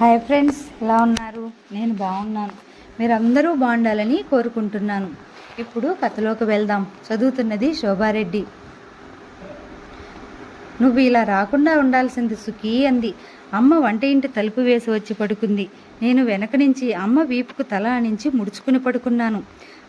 Hi friends ఎలా ఉన్నారు? నేను బాగున్నాను. మీరందరూ బాగుండాలని కోరుకుంటున్నాను. ఇప్పుడు కథలోకి వెళ్దాం. చదువుతున్నది శోభారెడ్డి. నువ్వు ఇలా రాకుండా ఉండాల్సింది సుఖీ అంది. అమ్మ వంట ఇంటి తలుపు వేసి వచ్చి పడుకుంది. నేను వెనక నుంచి అమ్మ వీపుకు తల ఆనించి ముడుచుకుని పడుకున్నాను.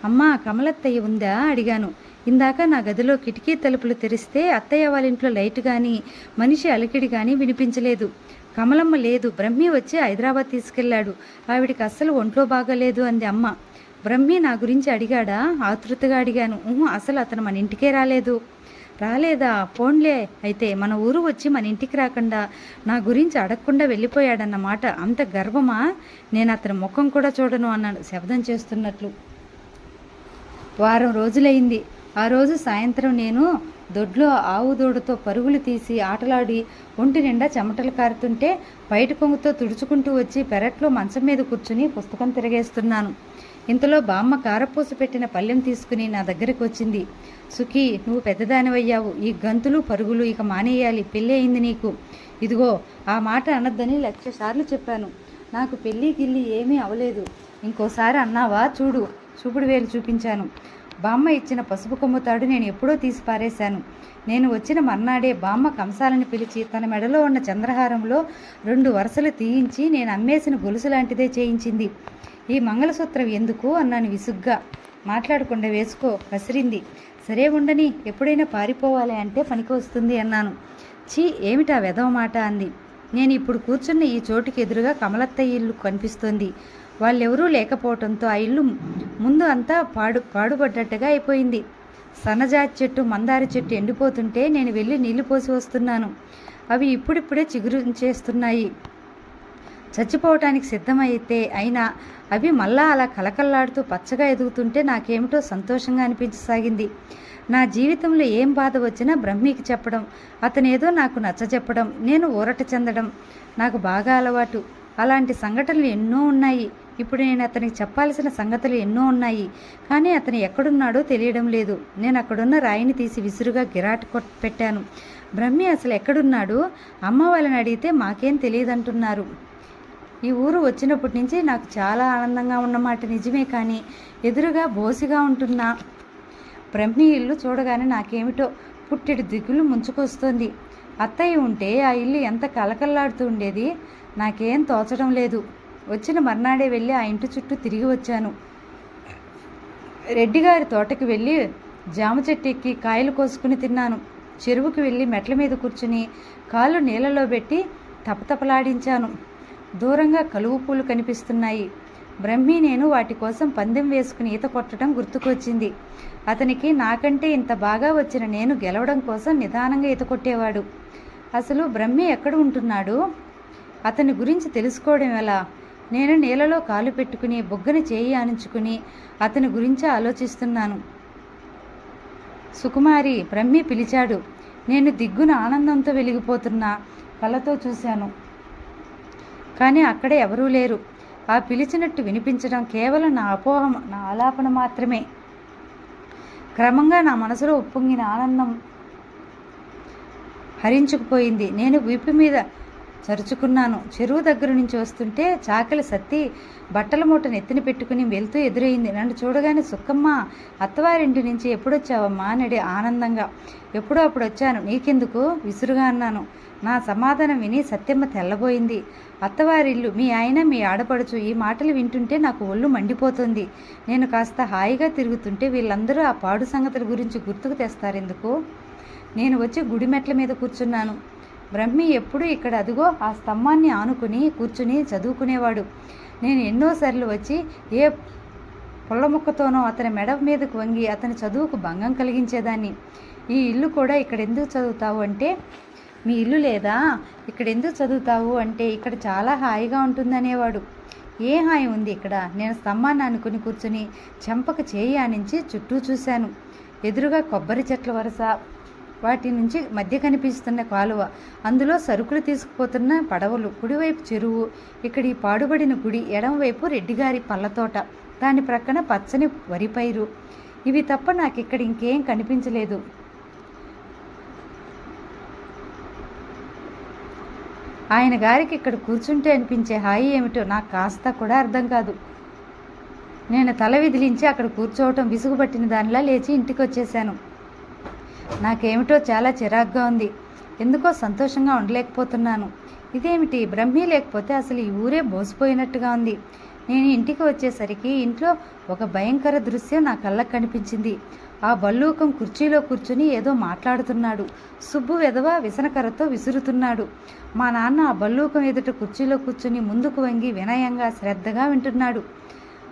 అమ్మ కమలత్తయ్య ఉందా? అడిగాను. ఇందాక నా గదిలో కిటికీ తలుపులు తెరిస్తే అత్తయ్య వాళ్ళ ఇంట్లో లైట్ కానీ మనిషి అలికిడి కానీ వినిపించలేదు. కమలమ్మ లేదు బ్రహ్మి వచ్చి హైదరాబాద్ తీసుకెళ్ళాడు. ఆవిడికి అస్సలు ఒంట్లో బాగలేదు అంది అమ్మ. బ్రహ్మి నా గురించి అడిగాడా? ఆతృతగా అడిగాను. అసలు అతను మన ఇంటికే రాలేదు. రాలేదా? పోన్లే. అయితే మన ఊరు వచ్చి మన ఇంటికి రాకుండా నా గురించి అడగకుండా వెళ్ళిపోయాడన్నమాట. అంత గర్వమా? నేను అతని ముఖం కూడా చూడను అన్నాడు శబ్దం చేస్తున్నట్లు. వారం రోజులైంది. ఆ రోజు సాయంత్రం నేను దొడ్లో ఆవు దూడతో పరుగులు తీసి ఆటలాడి ఒంటి నిండా చెమటలు కారుతుంటే బయట కొంగుతో తుడుచుకుంటూ వచ్చి పెరట్లో మంచం మీద కూర్చుని పుస్తకం తిరగేస్తున్నాను. ఇంతలో బామ్మ కారపూస పెట్టిన పళ్ళెం తీసుకుని నా దగ్గరికి వచ్చింది. సుఖీ నువ్వు పెద్దదానివయ్యావు. ఈ గంతులు పరుగులు ఇక మానేయాలి. పెళ్ళి అయింది నీకు. ఇదిగో ఆ మాట అనద్దని లక్ష సార్లు చెప్పాను. నాకు పెళ్ళి గిల్లి ఏమీ అవలేదు. ఇంకోసారి అన్నావా? చూడు. చూపుడు వేలు చూపించాను. బామ్మ ఇచ్చిన పసుపు కొమ్ముతాడు నేను ఎప్పుడో తీసి పారేశాను. నేను వచ్చిన మర్నాడే బామ్మ కంసాలని పిలిచి తన మెడలో ఉన్న చంద్రహారంలో రెండు వరుసలు తీయించి నేను అమ్మేసిన గొలుసు లాంటిదే చేయించింది. ఈ మంగళసూత్రం ఎందుకు? అన్నాను విసుగ్గా. మాట్లాడకుండా వేసుకో కసిరింది సరే ఉండని ఎప్పుడైనా పారిపోవాలి అంటే పనికి వస్తుంది అన్నాను. చీ ఏమిటా వెధవ మాట అంది. నేను ఇప్పుడు కూర్చున్న ఈ చోటుకి ఎదురుగా కమలత్తయ్య ఇల్లు కనిపిస్తోంది. వాళ్ళెవరూ లేకపోవడంతో ఆ ఇల్లు ముందు అంతా పాడు పాడుపడ్డట్టుగా అయిపోయింది. సన్నజాతి చెట్టు మందార చెట్టు ఎండిపోతుంటే నేను వెళ్ళి నీళ్ళు పోసి వస్తున్నాను. అవి ఇప్పుడిప్పుడే చిగురించేస్తున్నాయి చచ్చిపోవటానికి సిద్ధమైతే అయినా అవి మళ్ళా అలా కలకల్లాడుతూ పచ్చగా ఎదుగుతుంటే నాకేమిటో సంతోషంగా అనిపించసాగింది. నా జీవితంలో ఏం బాధ వచ్చినా బ్రహ్మికి చెప్పడం అతనేదో నాకు నచ్చజెప్పడం నేను ఊరట చెందడం నాకు బాగా అలవాటు. అలాంటి సంఘటనలు ఎన్నో ఉన్నాయి. ఇప్పుడు నేను అతనికి చెప్పాల్సిన సంగతులు ఎన్నో ఉన్నాయి. కానీ అతను ఎక్కడున్నాడో తెలియడం లేదు. నేను అక్కడున్న రాయిని తీసి విసురుగా గిరాట్ పెట్టాను. బ్రహ్మి అసలు ఎక్కడున్నాడు? అమ్మ వాళ్ళని అడిగితే మాకేం తెలియదంటున్నారు. ఈ ఊరు వచ్చినప్పటి నుంచి నాకు చాలా ఆనందంగా ఉన్నమాట. నిజమే కానీ ఎదురుగా బోసిగా ఉంటున్న బ్రహ్మి ఇల్లు చూడగానే నాకేమిటో పుట్టెడు దిగులు ముంచుకొస్తుంది. అత్తయ్య ఉంటే ఆ ఇల్లు ఎంత కలకల్లాడుతూ ఉండేది? నాకేం తోచడం లేదు. వచ్చిన మర్నాడే వెళ్ళి ఆ ఇంటి చుట్టూ తిరిగి వచ్చాను. రెడ్డిగారి తోటకి వెళ్ళి జామ చెట్టు ఎక్కి కాయలు కోసుకుని తిన్నాను. చెరువుకి వెళ్ళి మెట్ల మీద కూర్చుని కాళ్ళు నీళ్ళలో పెట్టి తపతపలాడించాను. దూరంగా కలువు పూలు కనిపిస్తున్నాయి. బ్రహ్మి నేను వాటి కోసం పందెం వేసుకుని ఈత కొట్టడం గుర్తుకొచ్చింది. అతనికి నాకంటే ఇంత బాగా వచ్చిన నేను గెలవడం కోసం నిదానంగా ఈత కొట్టేవాడు. అసలు బ్రహ్మి ఎక్కడ ఉంటున్నాడు? అతని గురించి తెలుసుకోవడం ఎలా? నేను నీళ్ళలో కాలు పెట్టుకుని బొగ్గని చేయి ఆనించుకుని అతని గురించి ఆలోచిస్తున్నాను. సుకుమారి బ్రహ్మి పిలిచాడు. నేను దిగ్గున ఆనందంతో వెలిగిపోతున్న కళ్ళతో చూశాను. కానీ అక్కడ ఎవరూ లేరు. ఆ పిలిచినట్టు వినిపించడం కేవలం నా అపోహం నా ఆలాపన మాత్రమే. క్రమంగా నా మనసులో ఉప్పొంగిన ఆనందం హరించుకుపోయింది. నేను వీపు మీద చరుచుకున్నాను చెరువు దగ్గర నుంచి వస్తుంటే చాకలి సత్తి బట్టల మూటను ఎత్తిన పెట్టుకుని వెళ్తూ ఎదురైంది. నన్ను చూడగానే సుక్కమ్మ అత్తవారింటి నుంచి ఎప్పుడొచ్చావమ్మా? నడి ఆనందంగా ఎప్పుడో అప్పుడు వచ్చాను. నీకెందుకు? విసురుగా అన్నాను. నా సమాధానం విని సత్యమ్మ తెల్లబోయింది. అత్తవారిల్లు మీ ఆయన మీ ఆడపడుచు ఈ మాటలు వింటుంటే నాకు ఒళ్ళు మండిపోతుంది. నేను కాస్త హాయిగా తిరుగుతుంటే వీళ్ళందరూ ఆ పాడు సంగతుల గురించి గుర్తుకు తెస్తారెందుకు? నేను వచ్చి గుడి మెట్ల మీద కూర్చున్నాను. బ్రహ్మి ఎప్పుడూ ఇక్కడ అదిగో ఆ స్తంభాన్ని ఆనుకుని కూర్చుని చదువుకునేవాడు. నేను ఎన్నోసార్లు వచ్చి ఏ పుల్ల ముక్కతోనో అతని మెడ మీదకు వంగి అతని చదువుకు భంగం కలిగించేదాన్ని. ఈ ఇల్లు కూడా ఇక్కడ ఎందుకు చదువుతావు అంటే మీ ఇల్లు లేదా? ఇక్కడ ఎందుకు చదువుతావు అంటే ఇక్కడ చాలా హాయిగా ఉంటుందనేవాడు. ఏ హాయి ఉంది ఇక్కడ? నేను స్తంభాన్ని అనుకుని కూర్చుని చెంపక చేయి ఆనించి చుట్టూ చూశాను. ఎదురుగా కొబ్బరి చెట్ల వరుస వాటి నుంచి మధ్య కనిపిస్తున్న కాలువ. అందులో సరుకులు తీసుకుపోతున్న పడవలు కుడివైపు చెరువు ఇక్కడ ఈ పాడుబడిన గుడి ఎడమవైపు రెడ్డిగారి పళ్ళతోట దాని ప్రక్కన పచ్చని వరి పైరు. ఇవి తప్ప నాకు ఇక్కడ ఇంకేం కనిపించలేదు. ఆయన గారికి ఇక్కడ కూర్చుంటే అనిపించే హాయి ఏమిటో నాకు కాస్త కూడా అర్థం కాదు. నేను తల విదిలించి అక్కడ కూర్చోవటం విసుగుపట్టిన దానిలా లేచి ఇంటికి వచ్చేసాను నాకేమిటో చాలా చిరాగ్గా ఉంది. ఎందుకో సంతోషంగా ఉండలేకపోతున్నాను. ఇదేమిటి? బ్రహ్మీ లేకపోతే అసలు ఈ ఊరే బోసిపోయినట్టుగా ఉంది. నేను ఇంటికి వచ్చేసరికి ఇంట్లో ఒక భయంకర దృశ్యం నా కళ్ళకు కనిపించింది. ఆ బల్లూకం కుర్చీలో కూర్చుని ఏదో మాట్లాడుతున్నాడు. సుబ్బు వెధవ విసనకర్రతో విసురుతున్నాడు. మా నాన్న ఆ బల్లూకం ఎదుట కుర్చీలో కూర్చుని ముందుకు వంగి వినయంగా శ్రద్ధగా వింటున్నాడు.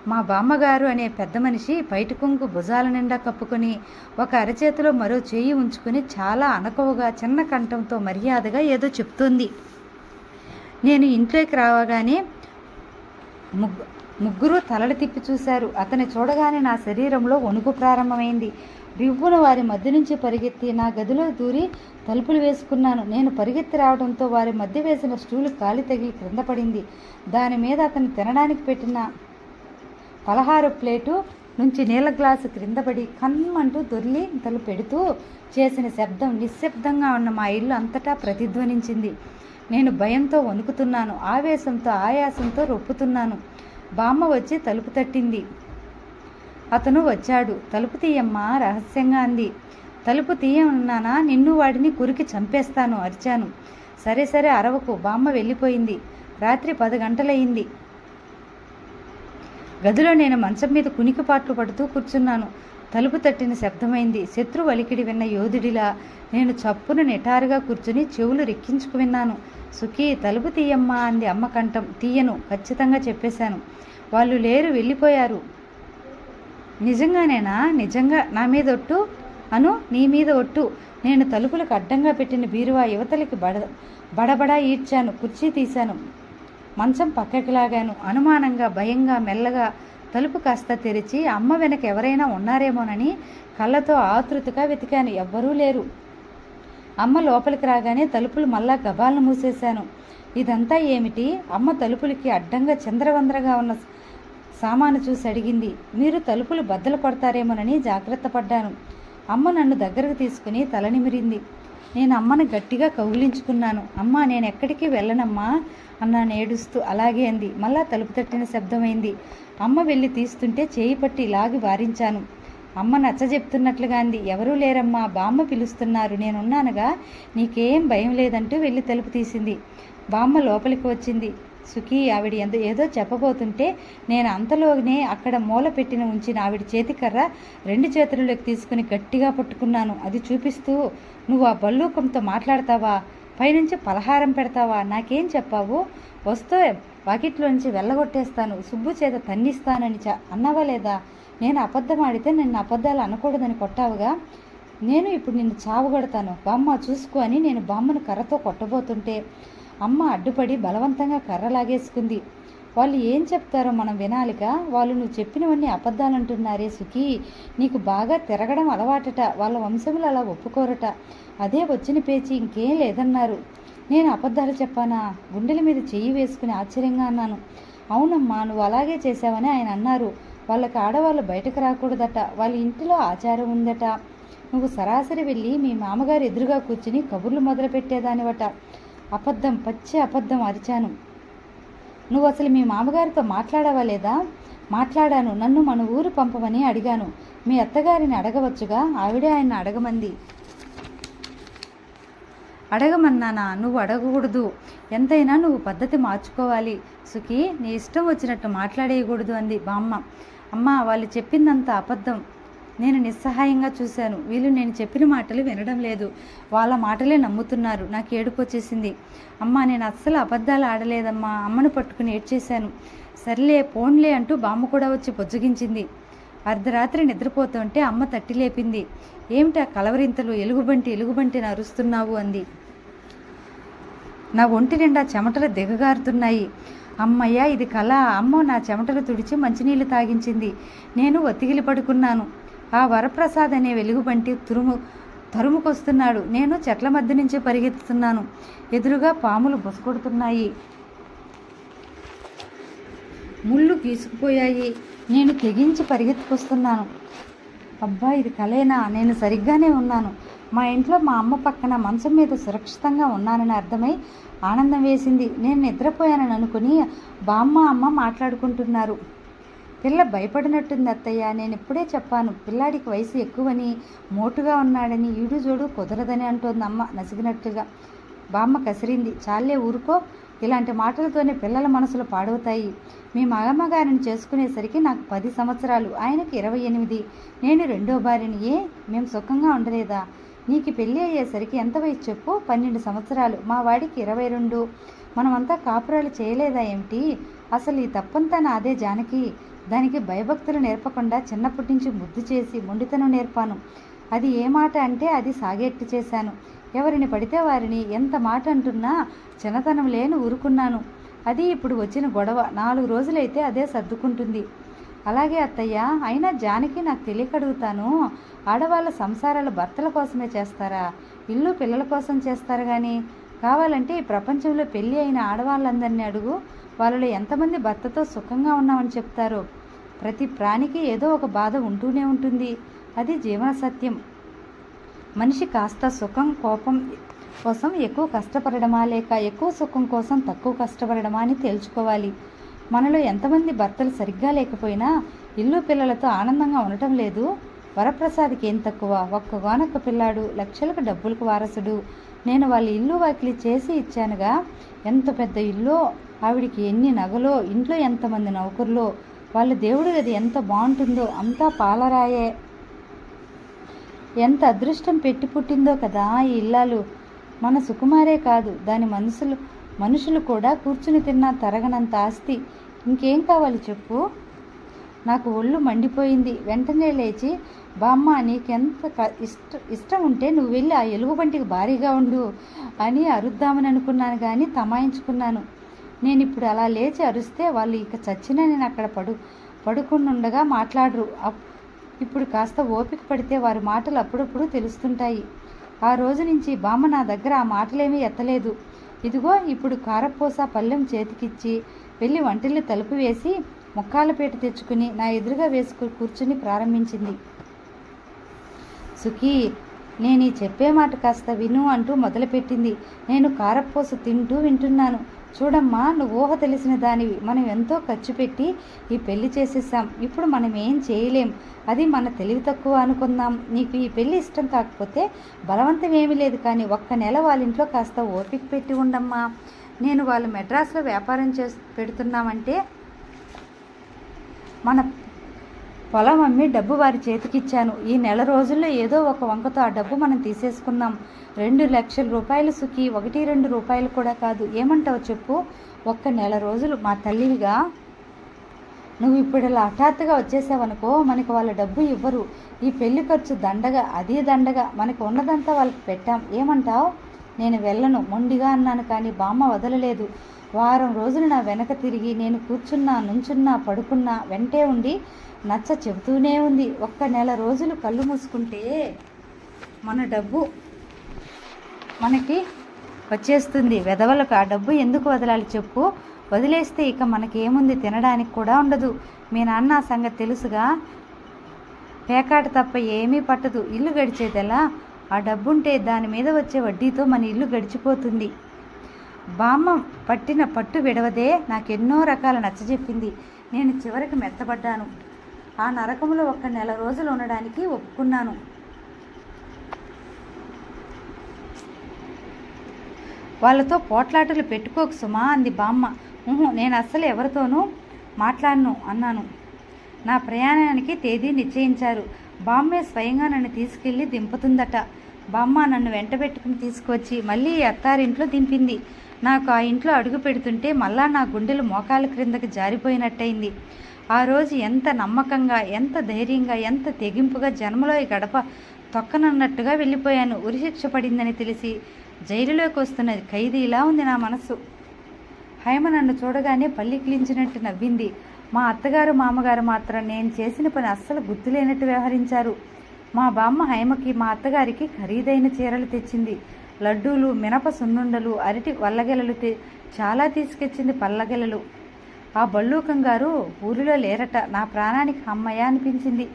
మా బామ్మగారు అనే పెద్ద మనిషి బయట కొంగు భుజాల నిండా కప్పుకొని ఒక అరచేతిలో మరో చేయి ఉంచుకొని చాలా అనకవుగా చిన్న కంఠంతో మర్యాదగా ఏదో చెప్తుంది. నేను ఇంట్లోకి రావగానే ముగ్గు ముగ్గురు తలలు తిప్పి చూశారు. అతని చూడగానే నా శరీరంలో వణుకు ప్రారంభమైంది. రివ్వున వారి మధ్య నుంచి పరిగెత్తి నా గదిలో దూరి తలుపులు వేసుకున్నాను. నేను పరిగెత్తి రావడంతో వారి మధ్య వేసిన స్టూలు కాలి తగిలి క్రింద పడింది. దాని మీద అతను తినడానికి పెట్టిన పలహారు ప్లేటు నుంచి నీళ్ళ గ్లాసు క్రిందపడి కమ్మంటూ దొర్లి తలు పెడుతూ చేసిన శబ్దం నిశ్శబ్దంగా ఉన్న మా ఇల్లు అంతటా ప్రతిధ్వనించింది. నేను భయంతో వణుకుతున్నాను ఆవేశంతో ఆయాసంతో రొప్పుతున్నాను. బామ్మ వచ్చి తలుపు తట్టింది. అతను వచ్చాడు. తలుపు తీయమ్మా రహస్యంగా అంది. తలుపు తీయమన్నానా నిన్ను వాడిని కురికి చంపేస్తాను అరిచాను. సరే సరే అరవకు. బామ్మ వెళ్ళిపోయింది. రాత్రి పది గంటలయ్యింది. గదిలో నేను మంచం మీద కునికిపాట్లు పడుతూ కూర్చున్నాను. తలుపు తట్టిన శబ్దమైంది. శత్రు వలికిడి విన్న యోధుడిలా నేను చప్పున నిటారుగా కూర్చుని చెవులు రెక్కించుకు విన్నాను. సుఖీ తలుపు తీయమ్మా అంది అమ్మ కంఠం. తీయను ఖచ్చితంగా చెప్పేశాను. వాళ్ళు లేరు వెళ్ళిపోయారు. నిజంగానేనా? నిజంగా నా మీద ఒట్టు? అను నీ మీద ఒట్టు. నేను తలుపులకు అడ్డంగా పెట్టిన బీరువా యువతలకి బడ బడబడా ఈడ్చాను. కుర్చీ తీశాను. మంచం పక్కకి లాగాను అనుమానంగా భయంగా మెల్లగా తలుపు కాస్త తెరిచి అమ్మ వెనక ఎవరైనా ఉన్నారేమోనని కళ్ళతో ఆతృతగా వెతికాను. ఎవ్వరూ లేరు. అమ్మ లోపలికి రాగానే తలుపులు మళ్ళా గబాలను మూసేశాను. ఇదంతా ఏమిటి? అమ్మ తలుపులకి అడ్డంగా చంద్రవందరగా ఉన్న సామాను చూసి అడిగింది. మీరు తలుపులు బద్దలు కొడతారేమోనని జాగ్రత్త పడ్డాను. అమ్మ నన్ను దగ్గరకు తీసుకుని తల నిమిరింది. నేను అమ్మను గట్టిగా కౌగిలించుకున్నాను. అమ్మ నేను ఎక్కడికి వెళ్ళనమ్మా? అన్నాను ఏడుస్తూ. అలాగే అంది. మళ్ళా తలుపు తట్టిన శబ్దమైంది. అమ్మ వెళ్ళి తీస్తుంటే చేయి పట్టి లాగి వారించాను. అమ్మ నచ్చ చెప్తున్నట్లుగా అంది. ఎవరూ లేరమ్మా బామ్మ పిలుస్తున్నారు. నేనున్నానుగా నీకేం భయం లేదంటూ వెళ్ళి తలుపు తీసింది. బామ్మ లోపలికి వచ్చింది. సుఖీ ఆవిడ ఎంత ఏదో చెప్పబోతుంటే నేను అంతలోనే అక్కడ మూల పెట్టిన ఉంచిన ఆవిడ చేతికర్ర రెండు చేతులలోకి తీసుకుని గట్టిగా పట్టుకున్నాను. అది చూపిస్తూ నువ్వు ఆ బల్లూకంతో మాట్లాడతావా? పైనుంచి పలహారం పెడతావా? నాకేం చెప్పావు? వస్తే వాకిట్లోంచి వెళ్ళగొట్టేస్తాను. సుబ్బు చేత తన్నిస్తానని చ అన్నవా లేదా? నేను అబద్ధం ఆడితే నిన్ను అబద్ధాలు అనకూడదని కొట్టావుగా? నేను ఇప్పుడు నిన్ను చావుగడతాను బామ్మ చూసుకో అని నేను బామ్మను కర్రతో కొట్టబోతుంటే అమ్మ అడ్డుపడి బలవంతంగా కర్ర లాగేసుకుంది. వాళ్ళు ఏం చెప్తారో మనం వినాలిక వాళ్ళు నువ్వు చెప్పినవన్నీ అబద్ధాలంటున్నారే సుఖీ. నీకు బాగా తిరగడం అలవాటట. వాళ్ళ వంశములు అలా ఒప్పుకోరట. అదే వచ్చిన పేచి ఇంకేం లేదన్నారు. నేను అబద్ధాలు చెప్పానా? గుండెల మీద చెయ్యి వేసుకుని ఆశ్చర్యంగా అన్నాను. అవునమ్మా నువ్వు అలాగే చేశావని ఆయన అన్నారు. వాళ్ళకి ఆడవాళ్ళు బయటకు రాకూడదట. వాళ్ళ ఇంటిలో ఆచారం ఉందట. నువ్వు సరాసరి వెళ్ళి మీ మామగారు ఎదురుగా కూర్చుని కబుర్లు మొదలుపెట్టేదానివట. అబద్ధం పచ్చి అబద్ధం అరిచాను. నువ్వు అసలు మీ మామగారితో మాట్లాడవా లేదా? మాట్లాడాను. నన్ను మన ఊరు పంపమని అడిగాను. మీ అత్తగారిని అడగవచ్చుగా? ఆవిడే ఆయన అడగమంది. అడగమన్నానా? నువ్వు అడగకూడదు. ఎంతైనా నువ్వు పద్ధతి మార్చుకోవాలి. సుఖి నీ ఇష్టం వచ్చినట్టు మాట్లాడేయకూడదు అంది బామ్మ. అమ్మ వాళ్ళు చెప్పిందంత అబద్ధం. నేను నిస్సహాయంగా చూశాను. వీళ్ళు నేను చెప్పిన మాటలు వినడం లేదు. వాళ్ళ మాటలే నమ్ముతున్నారు. నాకు ఏడుపు వచ్చేసింది. అమ్మ నేను అస్సలు అబద్ధాలు ఆడలేదమ్మా. అమ్మను పట్టుకుని ఏడ్చేశాను. సర్లే పోన్లే అంటూ బామ్మ కూడా వచ్చి బొజ్జగించింది. అర్ధరాత్రి నిద్రపోతుంటే అమ్మ తట్టి లేపింది. ఏమిటా కలవరింతలు? ఎలుగుబంటి ఎలుగుబంటిని అరుస్తున్నావు అంది. నా ఒంటి నిండా చెమటలు దిగగారుతున్నాయి. అమ్మయ్య ఇది కళ అమ్మ నా చెమటలు తుడిచి మంచినీళ్ళు తాగించింది. నేను ఒత్తిగిలి పడుకున్నాను. ఆ వరప్రసాద్ అనే వెలుగుబంటి తురుము తరుముకొస్తున్నాడు. నేను చెట్ల మధ్య నుంచి పరిగెత్తుతున్నాను. ఎదురుగా పాములు బొసకొడుతున్నాయి. ముళ్ళు గీసుకుపోయాయి. నేను తెగించి పరిగెత్తుకొస్తున్నాను. అబ్బా ఇది కలేనా? నేను సరిగ్గానే ఉన్నాను. మా ఇంట్లో మా అమ్మ పక్కన మంచం మీద సురక్షితంగా ఉన్నానని అర్థమై ఆనందం వేసింది. నేను నిద్రపోయానని అనుకుని బామ్మ అమ్మ మాట్లాడుకుంటున్నారు. పిల్ల భయపడినట్టుంది అత్తయ్య. నేను ఇప్పుడే చెప్పాను పిల్లాడికి వయసు ఎక్కువని మోటుగా ఉన్నాడని ఈడు జోడు కుదరదని అంటోంది అమ్మ నసిగినట్టుగా బామ్మ కసిరింది చాలే ఊరుకో. ఇలాంటి మాటలతోనే పిల్లల మనసులు పాడవుతాయి. మీ మగమ్మగారిని చేసుకునేసరికి నాకు పది సంవత్సరాలు ఆయనకి ఇరవై ఎనిమిది. నేను రెండో భార్యని ఏ? మేము సుఖంగా ఉండలేదా? నీకు పెళ్ళి అయ్యేసరికి ఎంత వయసు చెప్పు? పన్నెండు సంవత్సరాలు మా వాడికి ఇరవై రెండు. మనమంతా కాపురాలు చేయలేదా ఏమిటి? అసలు ఈ తప్పంతా నాదే జానకి. దానికి భయభక్తులు నేర్పకుండా చిన్నప్పటి నుంచి ముద్దు చేసి మొండితనం నేర్పాను. అది ఏ మాట అంటే అది సాగేట్టు చేశాను. ఎవరిని పడితే వారిని ఎంత మాట అంటున్నా చిన్నతనం లేని ఊరుకున్నాను. అది ఇప్పుడు వచ్చిన గొడవ. నాలుగు రోజులైతే అదే సర్దుకుంటుంది. అలాగే అత్తయ్య అయినా జానకి నాకు తెలియక అడుగుతాను ఆడవాళ్ళ సంసారాలు భర్తల కోసమే చేస్తారా? ఇల్లు పిల్లల కోసం చేస్తారు కానీ కావాలంటే ఈ ప్రపంచంలో పెళ్ళి అయిన ఆడవాళ్ళందరినీ అడుగు. వాళ్ళలో ఎంతమంది భర్తతో సుఖంగా ఉన్నామని చెప్తారో? ప్రతి ప్రాణికి ఏదో ఒక బాధ ఉంటూనే ఉంటుంది. అది జీవన సత్యం మనిషి కాస్త సుఖం కోపం కోసం ఎక్కువ కష్టపడడమా లేక ఎక్కువ సుఖం కోసం తక్కువ కష్టపడడమా అని తేల్చుకోవాలి. మనలో ఎంతమంది భర్తలు సరిగ్గా లేకపోయినా ఇల్లు పిల్లలతో ఆనందంగా ఉండటం లేదు. వరప్రసాద్కి ఏం తక్కువ? ఒక్కగానొక్క పిల్లాడు లక్షలకు డబ్బులకు వారసుడు. నేను వాళ్ళ ఇల్లు వాకిలి చేసి ఇచ్చానుగా. ఎంత పెద్ద ఇల్లు ఆవిడికి ఎన్ని నగలో ఇంట్లో ఎంతమంది నౌకర్లో వాళ్ళ దేవుడి గది ఎంత బాగుంటుందో అంతా పాలరాయే. ఎంత అదృష్టం పెట్టి పుట్టిందో కదా ఈ ఇల్లాలు. మన సుకుమారే కాదు దాని మనసులు మనుషులు కూడా కూర్చుని తిన్నా తరగనంత ఆస్తి. ఇంకేం కావాలి చెప్పు? నాకు ఒళ్ళు మండిపోయింది. వెంటనే లేచి బామ్మ నీకెంత క- ఇష్ట ఇష్టం ఉంటే నువ్వు వెళ్ళి ఆ ఎలుగుబంటికి భారీగా ఉండు అని అరుద్దామని అనుకున్నాను కానీ తమాయించుకున్నాను. నేను ఇప్పుడు అలా లేచి అరుస్తే వాళ్ళు ఇక చచ్చిన నేను అక్కడ పడు పడుకునుండగా మాట్లాడరు. అప్- ఇప్పుడు కాస్త ఓపిక పడితే వారి మాటలు అప్పుడప్పుడు తెలుస్తుంటాయి. ఆ రోజు నుంచి బామ్మ నా దగ్గర ఆ మాటలేమీ ఎత్తలేదు. ఇదిగో ఇప్పుడు కారపూస పళ్ళెం చేతికిచ్చి వెళ్ళి వంటిల్లు తలుపు వేసి ముక్కాల పీట తెచ్చుకుని నా ఎదురుగా వేసుకు కూర్చుని ప్రారంభించింది. సుఖీ నేను ఈ చెప్పే మాట కాస్త విను అంటూ మొదలుపెట్టింది. నేను కారపూస తింటూ వింటున్నాను. చూడమ్మా నువ్వు ఊహ తెలిసిన దానివి. మనం ఎంతో ఖర్చు పెట్టి ఈ పెళ్ళి చేసేసాం ఇప్పుడు మనం ఏం చేయలేం. అది మన తెలివి తక్కువ అనుకుందాం. నీకు ఈ పెళ్ళి ఇష్టం కాకపోతే బలవంతం ఏమీ లేదు కానీ ఒక్క నెల వాళ్ళ ఇంట్లో కాస్త ఓపిక పెట్టి ఉండమ్మా. నేను వాళ్ళు మెడ్రాస్లో వ్యాపారం చేసి పెడుతున్నామంటే మన పొలం అమ్మి డబ్బు వారి చేతికిచ్చాను. ఈ నెల రోజుల్లో ఏదో ఒక వంకతో ఆ డబ్బు మనం తీసేసుకుందాం. రెండు లక్షల రూపాయలు సుఖి ఒకటి రెండు రూపాయలు కూడా కాదు. ఏమంటావు చెప్పు? ఒక్క నెల రోజులు. మా తల్లివిగా నువ్వు ఇప్పుడు ఇలా హఠాత్తుగా వచ్చేసావనుకో మనకి వాళ్ళ డబ్బు ఇవ్వరు. ఈ పెళ్ళి ఖర్చు దండగా అదే దండగా మనకు ఉన్నదంతా వాళ్ళకి పెట్టాం. ఏమంటావు? నేను వెళ్ళను. మొండిగా అన్నాను కానీ బామ్మ వదలలేదు. వారం రోజులు నా వెనక తిరిగి నేను కూర్చున్నా నుంచున్నా పడుకున్నా వెంటే ఉండి నచ్చ చెబుతూనే ఉంది. ఒక్క నెల రోజులు కళ్ళు మూసుకుంటే మన డబ్బు మనకి వచ్చేస్తుంది. వెధవలకు ఆ డబ్బు ఎందుకు వదలాలి చెప్పు. వదిలేస్తే ఇక మనకేముంది? తినడానికి కూడా ఉండదు. మీ నాన్న సంగతి తెలుసుగా? పేకాట తప్ప ఏమీ పట్టదు. ఇల్లు గడిచేదెలా? ఆ డబ్బుంటే దాని మీద వచ్చే వడ్డీతో మన ఇల్లు గడిచిపోతుంది. బామ్మ పట్టిన పట్టు విడవదే నాకెన్నో రకాల నచ్చజెప్పింది నేను చివరికి మెత్తబడ్డాను. ఆ నరకంలో ఒక నెల రోజులు ఉండడానికి ఒప్పుకున్నాను. వాళ్ళతో పోట్లాటలు పెట్టుకోకు సుమా అంది బామ్మ. "ఉహు, నేను అస్సలు ఎవరితోనూ మాట్లాడను అన్నాను. నా ప్రయాణానికి తేదీ నిశ్చయించారు. బామ్మే స్వయంగా నన్ను తీసుకెళ్ళి దింపుతుందట. బామ్మ నన్ను వెంటబెట్టుకుని తీసుకొచ్చి తీసుకువచ్చి మళ్ళీ అత్తారింట్లో దింపింది. నాకు ఆ ఇంట్లో అడుగు పెడుతుంటే మళ్ళా నా గుండెలు మోకాల క్రిందకి జారిపోయినట్టయింది. ఆ రోజు ఎంత నమ్మకంగా ఎంత ధైర్యంగా ఎంత తెగింపుగా జన్మలో ఈ గడప తొక్కనన్నట్టుగా వెళ్ళిపోయాను. ఉరిశిక్ష పడిందని తెలిసి జైలులోకి వస్తున్న ఖైదీలా ఉంది నా మనసు. హైమ నన్ను చూడగానే పల్లికిలించినట్టు నవ్వింది. మా అత్తగారు మామగారు మాత్రం నేను చేసిన పని అస్సలు గుర్తులేనట్టు వ్యవహరించారు. మా బామ్మ హైమకి మా అత్తగారికి ఖరీదైన చీరలు తెచ్చింది. లడ్డూలు మినప సున్నుండలు అరటి వల్లగెలలు చాలా తీసుకొచ్చింది పల్లగెలలు. ఆ బళ్ళూకం గారు ఊరిలో లేరట. నా ప్రాణానికి అమ్మయ్య అనిపించింది.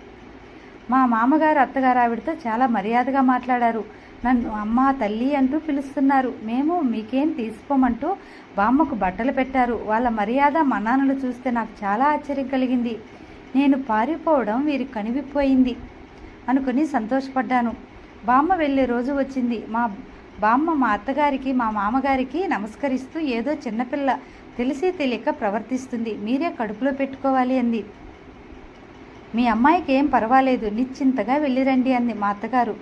మా మామగారు అత్తగారు ఆవిడతో చాలా మర్యాదగా మాట్లాడారు. నన్ను అమ్మ తల్లి అంటూ పిలుస్తున్నారు. మేము మీకేం తీసుకోమంటూ బామ్మకు బట్టలు పెట్టారు. వాళ్ళ మర్యాద మన్నానులు చూస్తే నాకు చాలా ఆశ్చర్యం కలిగింది. నేను పారిపోవడం వీరికి కనివిపోయింది అనుకుని సంతోషపడ్డాను. బామ్మ వెళ్ళే రోజు వచ్చింది. మా బామ్మ మా అత్తగారికి మా మామగారికి నమస్కరిస్తూ ఏదో చిన్నపిల్ల తెలిసి తెలియక ప్రవర్తిస్తుంది. మీరే కడుపులో పెట్టుకోవాలి అంది. మీ అమ్మాయికి ఏం పర్వాలేదు నిశ్చింతగా వెళ్ళిరండి అంది మా అత్తగారు.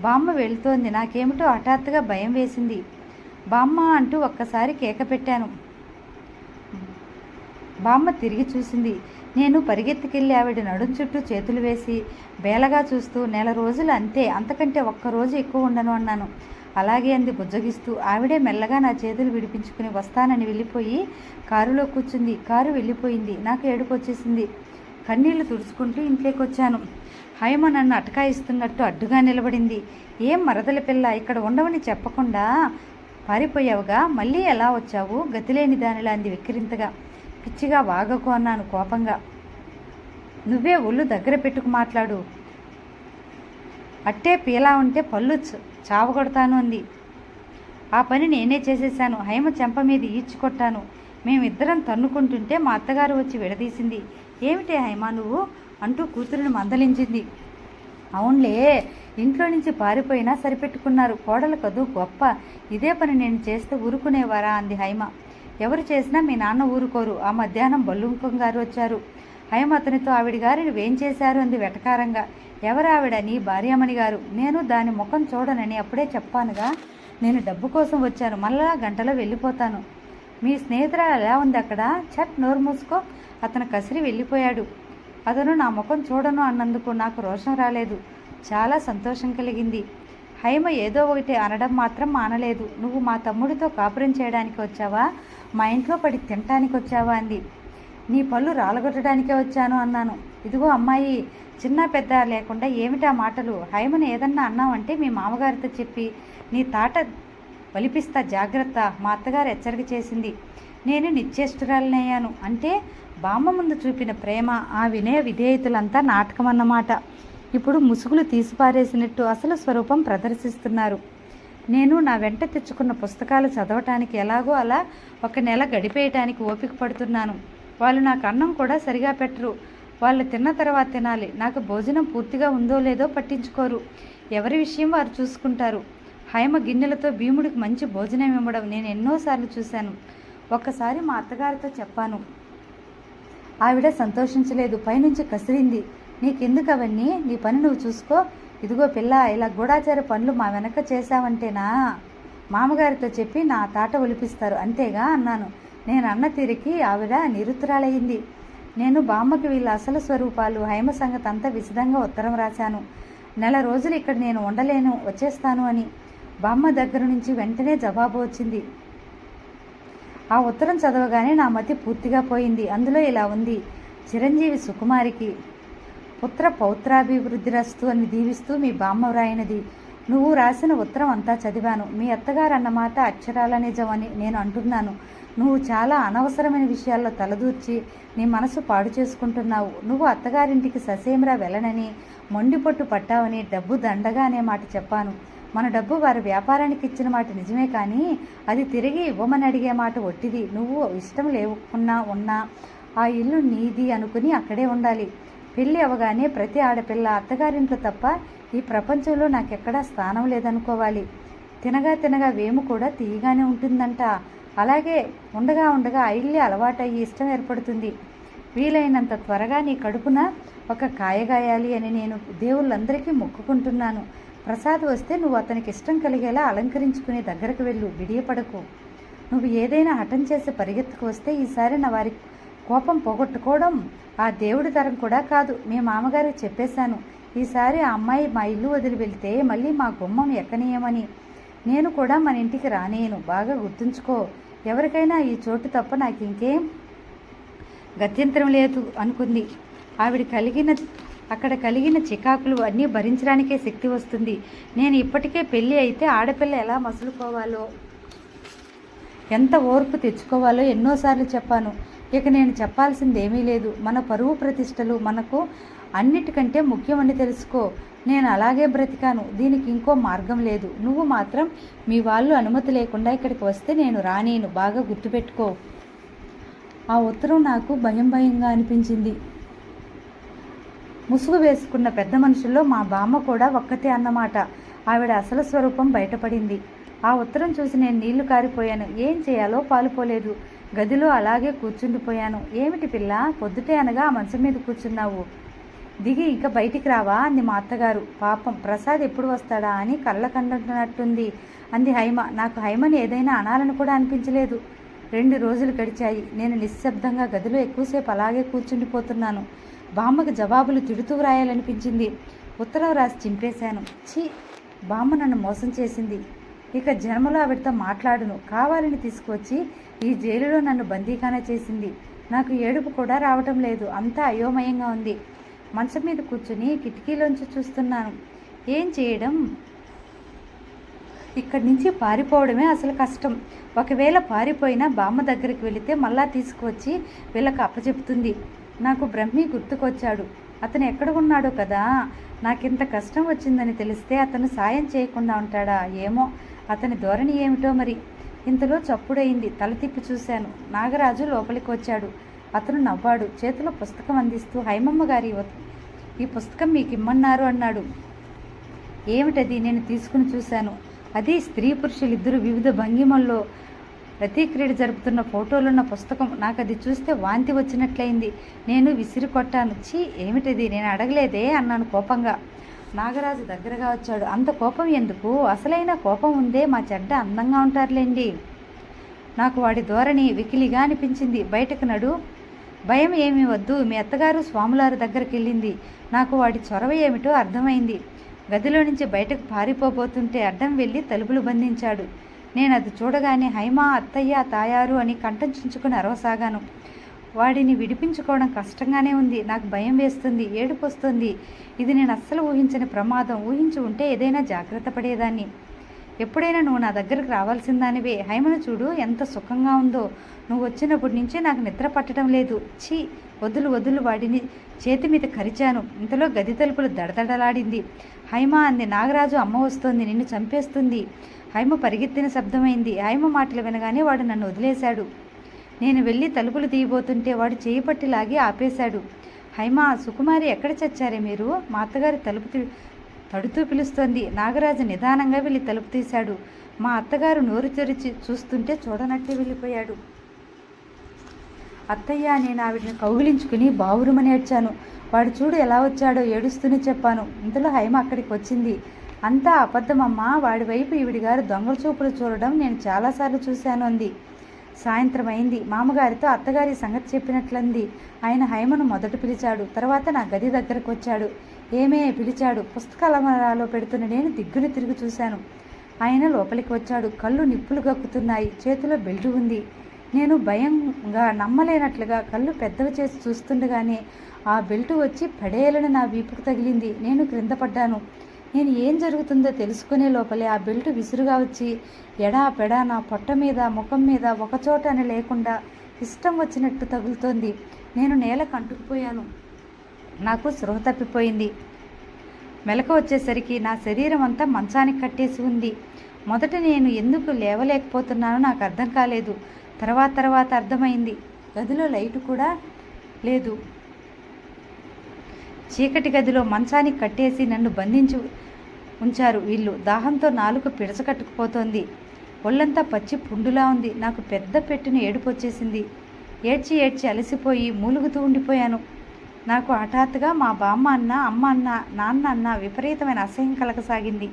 బామ్మ వెళుతోంది. నాకేమిటో హఠాత్తుగా భయం వేసింది. బామ్మ అంటూ ఒక్కసారి కేక పెట్టాను. బామ్మ తిరిగి చూసింది. నేను పరిగెత్తుకెళ్ళి ఆవిడ నడుం చుట్టూ చేతులు వేసి బేలగా చూస్తూ నెల రోజులు అంతే. అంతకంటే ఒక్క రోజు ఎక్కువ ఉండను అన్నాను. అలాగే అంది బుజ్జగిస్తూ ఆవిడే మెల్లగా నా చేతులు విడిపించుకుని వస్తానని వెళ్ళిపోయి కారులో కూర్చుంది. కారు వెళ్ళిపోయింది. నాకు ఏడుపు వచ్చేసింది కన్నీళ్ళు తుడుచుకుంటూ ఇంట్లోకి వచ్చాను హైమ నన్ను అటకాయిస్తున్నట్టు అడ్డుగా నిలబడింది. ఏం మరదల పిల్ల ఇక్కడ ఉండవని చెప్పకుండా పారిపోయావుగా? మళ్ళీ ఎలా వచ్చావు? గతిలేని దానిలా అంది వెక్కిరింతగా. పిచ్చిగా వాగకు అన్నాను కోపంగా. నువ్వే ఒళ్ళు దగ్గర పెట్టుకు మాట్లాడు. అట్టే పీలా ఉంటే పళ్ళు చావగొడతాను అంది. ఆ పని నేనే చేసేశాను. హైమ చెంప మీద ఈడ్చుకొట్టాను మేమిద్దరం తన్నుకుంటుంటే మా అత్తగారు వచ్చి విడదీసింది. ఏమిటే హైమ నువ్వు? అంటూ కూతురుని మందలించింది. అవునులే ఇంట్లో నుంచి పారిపోయినా సరిపెట్టుకున్నారు. కోడలు కదూ గొప్ప. ఇదే పని నేను చేస్తే ఊరుకునేవారా అంది హైమ. ఎవరు చేసినా మీ నాన్న ఊరుకోరు. ఆ మధ్యాహ్నం బల్లుంకం గారు వచ్చారు. హైమ అతనితో ఆవిడ గారు నువ్వేం చేశారు అంది వెటకారంగా. ఎవరావిడ నీ భార్యమణి గారు నేను దాని ముఖం చూడనని అప్పుడే చెప్పానుగా. నేను డబ్బు కోసం వచ్చాను. మళ్ళా గంటలో వెళ్ళిపోతాను. మీ స్నేహితురాలు ఎలా ఉంది అక్కడ? చట్ నోరు మూసుకో. అతను కసిరి వెళ్ళిపోయాడు. అతను నా ముఖం చూడను అన్నందుకు నాకు రోషం రాలేదు. చాలా సంతోషం కలిగింది. హైమ ఏదో ఒకటి అనడం మాత్రం మానలేదు. నువ్వు మా తమ్ముడితో కాపురం చేయడానికి వచ్చావా? మా ఇంట్లో పడి తినటానికి వచ్చావా? అంది. నీ పళ్ళు రాలగొట్టడానికే వచ్చాను అన్నాను. ఇదిగో అమ్మాయి చిన్న పెద్ద లేకుండా ఏమిటా మాటలు? హైమను ఏదన్నా అన్నావంటే మీ మామగారితో చెప్పి నీ తాట వలిపిస్తా జాగ్రత్త మా అత్తగారు హెచ్చరిక చేసింది. నేను నిశ్చేష్టురాలనయ్యాను. అంటే బామ్మ ముందు చూపిన ప్రేమ ఆ వినయ విధేయతలంతా నాటకం అన్నమాట ఇప్పుడు ముసుగులు తీసిపారేసినట్టు అసలు స్వరూపం ప్రదర్శిస్తున్నారు. నేను నా వెంట తెచ్చుకున్న పుస్తకాలు చదవటానికి ఎలాగో అలా ఒక నెల గడిపేయటానికి ఓపిక పడుతున్నాను. వాళ్ళు నాకు అన్నం కూడా సరిగా పెట్టరు. వాళ్ళు తిన్న తర్వాత తినాలి. నాకు భోజనం పూర్తిగా ఉందో లేదో పట్టించుకోరు. ఎవరి విషయం వారు చూసుకుంటారు. హైమ గిన్నెలతో భీముడికి మంచి భోజనం ఇవ్వడం నేను ఎన్నోసార్లు చూశాను. ఒక్కసారి మా అత్తగారితో చెప్పాను. ఆవిడ సంతోషించలేదు. పైనుంచి కసిరింది. నీకెందుకు అవన్నీ నీ పని నువ్వు చూసుకో. ఇదిగో పిల్ల ఇలా గూఢాచార పనులు మా వెనక చేశావంటేనా? మామగారితో చెప్పి నా తాట ఒలిపిస్తారు. అంతేగా? అన్నాను. నేను అన్న తీరికి ఆవిడ నిరుత్తరాలయ్యింది. నేను బామ్మకి వీళ్ళ అసలు స్వరూపాలు హైమ సంగతి అంతా విశదంగా ఉత్తరం రాశాను. నెల రోజులు ఇక్కడ నేను ఉండలేను వచ్చేస్తాను అని బామ్మ దగ్గర నుంచి వెంటనే జవాబు వచ్చింది. ఆ ఉత్తరం చదవగానే నా మతి పూర్తిగా పోయింది. అందులో ఇలా ఉంది. చిరంజీవి సుకుమారికి పుత్ర పౌత్రాభివృద్ధి రస్తు అని దీవిస్తూ మీ బామ్మ వ్రాయినది. నువ్వు రాసిన ఉత్తరం అంతా చదివాను. మీ అత్తగారు అన్నమాట అక్షరాల నిజమని నేను అంటున్నాను. నువ్వు చాలా అనవసరమైన విషయాల్లో తలదూర్చి నీ మనసు పాడు చేసుకుంటున్నావు. నువ్వు అత్తగారింటికి ససేమిరా వెళ్ళనని మొండిపొట్టు పట్టావని డబ్బు దండగా అనే మాట చెప్పాను. మన డబ్బు వారి వ్యాపారానికి ఇచ్చిన మాట నిజమే కానీ అది తిరిగి ఇవ్వమని అడిగే మాట ఒట్టిది. నువ్వు ఇష్టం లేకున్నా ఉన్నా ఆ ఇల్లు నీది అనుకుని అక్కడే ఉండాలి. పెళ్ళి అవగానే ప్రతి ఆడపిల్ల అత్తగారింట్లో తప్ప ఈ ప్రపంచంలో నాకెక్కడా స్థానం లేదనుకోవాలి. తినగా తినగా వేము కూడా తీయగానే ఉంటుందంట. అలాగే ఉండగా ఉండగా ఆ అలవాటయ్యి ఇష్టం ఏర్పడుతుంది. వీలైనంత త్వరగా నీ కడుపున ఒక కాయగాయాలి అని నేను దేవుళ్ళందరికీ మొక్కుకుంటున్నాను. ప్రసాద్ వస్తే నువ్వు అతనికి ఇష్టం కలిగేలా అలంకరించుకునే దగ్గరకు వెళ్ళు బిడియపడకు నువ్వు ఏదైనా హఠం చేసి పరిగెత్తుకు వస్తే ఈసారి నా వారి కోపం పోగొట్టుకోవడం ఆ దేవుడి తరం కూడా కాదు. మీ మామగారికి చెప్పేశాను ఈసారి ఆ అమ్మాయి మా ఇల్లు వదిలి వెళ్తే మళ్ళీ మా గుమ్మం ఎక్కనీయమని. నేను కూడా మన ఇంటికి రానేను. బాగా గుర్తుంచుకో. ఎవరికైనా ఈ చోటు తప్ప నాకు ఇంకేం గత్యంతరం లేదు అనుకుంది. ఆవిడ కలిగిన అక్కడ కలిగిన చికాకులు అన్నీ భరించడానికే శక్తి వస్తుంది. నేను ఇప్పటికే పెళ్ళి అయితే ఆడపిల్ల ఎలా మసులుకోవాలో ఎంత ఓర్పు తెచ్చుకోవాలో ఎన్నోసార్లు చెప్పాను. ఇక నేను చెప్పాల్సింది ఏమీ లేదు. మన పరువు ప్రతిష్టలు మనకు అన్నిటికంటే ముఖ్యమని తెలుసుకో. నేను అలాగే బ్రతికాను. దీనికి ఇంకో మార్గం లేదు. నువ్వు మాత్రం మీ వాళ్ళు అనుమతి లేకుండా ఇక్కడికి వస్తే నేను రానేను. బాగా గుర్తుపెట్టుకో. ఆ ఉత్తరం నాకు భయం భయంగా అనిపించింది. ముసుగు వేసుకున్న పెద్ద మనుషుల్లో మా బామ్మ కూడా ఒక్కతే అన్నమాట. ఆవిడ అసలు స్వరూపం బయటపడింది. ఆ ఉత్తరం చూసి నేను నీళ్ళు కారిపోయాను. ఏం చేయాలో పాలుపోలేదు. గదిలో అలాగే కూర్చుండిపోయాను. ఏమిటి పిల్ల? పొద్దుటే అనగా ఆ మంచం మీద కూర్చున్నావు. దిగి ఇక బయటికి రావా? అంది మా అత్తగారు. పాపం ప్రసాద్ ఎప్పుడు వస్తాడా అని కళ్ళ కంటున్నట్టుంది అంది హైమ. నాకు హైమని ఏదైనా అనాలని కూడా అనిపించలేదు. రెండు రోజులు గడిచాయి. నేను నిశ్శబ్దంగా గదిలో ఎక్కువసేపు అలాగే కూర్చుండిపోతున్నాను. బామ్మకు జవాబులు తిడుతూ వ్రాయాలనిపించింది. ఉత్తరం రాసి చింపేశాను. ఛీ! బామ్మ నన్ను మోసం చేసింది. ఇక జన్మలో ఆవిడతో మాట్లాడును. కావాలని తీసుకొచ్చి ఈ జైలులో నన్ను బందీఖానా చేసింది. నాకు ఏడుపు కూడా రావటం లేదు. అంతా అయోమయంగా ఉంది. మంచం మీద కూర్చుని కిటికీలోంచి చూస్తున్నాను. ఏం చేయడం? ఇక్కడి నుంచి పారిపోవడమే అసలు కష్టం. ఒకవేళ పారిపోయినా బామ్మ దగ్గరికి వెళితే మళ్ళా తీసుకువచ్చి వీళ్ళకి అప్పచెప్తుంది నాకు బ్రహ్మి గుర్తుకొచ్చాడు. అతను ఎక్కడ ఉన్నాడో కదా? నాకింత కష్టం వచ్చిందని తెలిస్తే అతను సాయం చేయకుండా ఉంటాడా? ఏమో. అతని ధోరణి ఏమిటో మరి? ఇంతలో చప్పుడైంది తల తిప్పి చూశాను. నాగరాజు లోపలికి వచ్చాడు అతను నవ్వాడు. చేతిలో పుస్తకం అందిస్తూ హైమమ్మ గారి ఈ పుస్తకం మీకు ఇమ్మన్నారు అన్నాడు. ఏమిటది? నేను తీసుకుని చూశాను. అది స్త్రీ పురుషులిద్దరూ వివిధ భంగిమల్లో ప్రతిక్రియ జరుపుతున్న ఫోటోలున్న పుస్తకం. నాకు అది చూస్తే వాంతి వచ్చినట్లయింది. నేను విసిరి కొట్టాను. ఛీ! ఏమిటిది? నేను అడగలేదే అన్నాను కోపంగా. నాగరాజు దగ్గరగా వచ్చాడు. అంత కోపం ఎందుకు? అసలైన కోపం ఉందే మా చెడ్డ అందంగా ఉంటారులేండి. నాకు వాడి ధోరణి వికిలిగా అనిపించింది. బయటకు నడు. భయం ఏమీ వద్దు మీ అత్తగారు స్వాములారి దగ్గరికి వెళ్ళింది. నాకు వాడి చొరవ ఏమిటో అర్థమైంది. గదిలో నుంచి బయటకు పారిపోబోతుంటే అడ్డం వెళ్ళి తలుపులు బంధించాడు. నేను అది చూడగానే హైమా అత్తయ్య తాయారు అని కంఠం చించుకుని అరవసాగాను. వాడిని విడిపించుకోవడం కష్టంగానే ఉంది. నాకు భయం వేస్తుంది ఏడుపు వస్తుంది. ఇది నేను అస్సలు ఊహించని ప్రమాదం. ఊహించి ఉంటే ఏదైనా జాగ్రత్త పడేదాన్ని. ఎప్పుడైనా నువ్వు నా దగ్గరకు రావాల్సిందానివే. హైమను చూడు ఎంత సుఖంగా ఉందో. నువ్వు వచ్చినప్పటి నుంచి నాకు నిద్ర పట్టడం లేదు. ఛీ వదులు వదులు వాడిని. చేతి మీద కరిచాను. ఇంతలో గది తలుపులు దడదడలాడింది. హైమ అంది నాగరాజు అమ్మ వస్తోంది. నిన్ను చంపేస్తుంది. హైమ పరిగెత్తిన శబ్దమైంది. హైమ మాటలు వినగానే వాడు నన్ను వదిలేశాడు. నేను వెళ్ళి తలుపులు తీయబోతుంటే వాడు చేయి పట్టి లాగి ఆపేశాడు. హైమా సుకుమారి ఎక్కడ చచ్చారే మీరు? మా అత్తగారి తలుపు తడుతూ పిలుస్తోంది. నాగరాజు నిదానంగా వెళ్ళి తలుపు తీశాడు. మా అత్తగారు నోరు తెరిచి చూస్తుంటే చూడనట్టే వెళ్ళిపోయాడు. అత్తయ్య నేను ఆవిడని కౌగిలించుకుని బావురుమని ఏడ్చాను వాడు చూడు ఎలా వచ్చాడో ఏడుస్తూనే చెప్పాను. ఇంతలో హైమ అక్కడికి వచ్చింది. అంతా అబద్ధమమ్మా. వాడి వైపు ఈవిడి గారు దొంగల చూపులు చూడడం నేను చాలాసార్లు చూశాను అంది. సాయంత్రం అయింది. మామగారితో అత్తగారి సంగతి చెప్పినట్లంది. ఆయన హైమను మొదట పిలిచాడు. తర్వాత నా గది దగ్గరకు వచ్చాడు ఏమే పిలిచాడు. పుస్తకాలమరాలో పెడుతున్న నేను దిగ్గుని తిరిగి చూశాను. ఆయన లోపలికి వచ్చాడు. కళ్ళు నిప్పులు గక్కుతున్నాయి చేతిలో బెల్ట్ ఉంది. నేను భయంగా నమ్మలేనట్లుగా కళ్ళు పెద్దవి చేసి చూస్తుండగానే ఆ బెల్ట్ వచ్చి పడేయాలని నా వీపుకు తగిలింది. నేను క్రింద పడ్డాను. నేను ఏం జరుగుతుందో తెలుసుకునే లోపలే ఆ బెల్ట్ విసురుగా వచ్చి ఎడా పెడా నా పొట్ట మీద ముఖం మీద ఒకచోట అని లేకుండా ఇష్టం వచ్చినట్టు తగులుతోంది. నేను నేల కంటుకుపోయాను. నాకు స్పృహ తప్పిపోయింది. మెలక వచ్చేసరికి నా శరీరం అంతా మంచానికి కట్టేసి ఉంది. మొదట నేను ఎందుకు లేవలేకపోతున్నానో నాకు అర్థం కాలేదు. తర్వాత తర్వాత అర్థమైంది. గదిలో లైటు కూడా లేదు. చీకటి గదిలో మంచానికి కట్టేసి నన్ను బంధించి ఉంచారు వీళ్ళు. దాహంతో నాలుక పిడచకట్టుకుపోతోంది ఒళ్ళంతా పచ్చి పుండులా ఉంది. నాకు పెద్ద పెట్టిన ఏడుపు వచ్చేసింది. ఏడ్చి ఏడ్చి అలసిపోయి మూలుగుతూ ఉండిపోయాను. నాకు హఠాత్తుగా మా బామ్మ అన్న అమ్మ అన్న నాన్న అన్న విపరీతమైన అసహ్యం కలగసాగింది.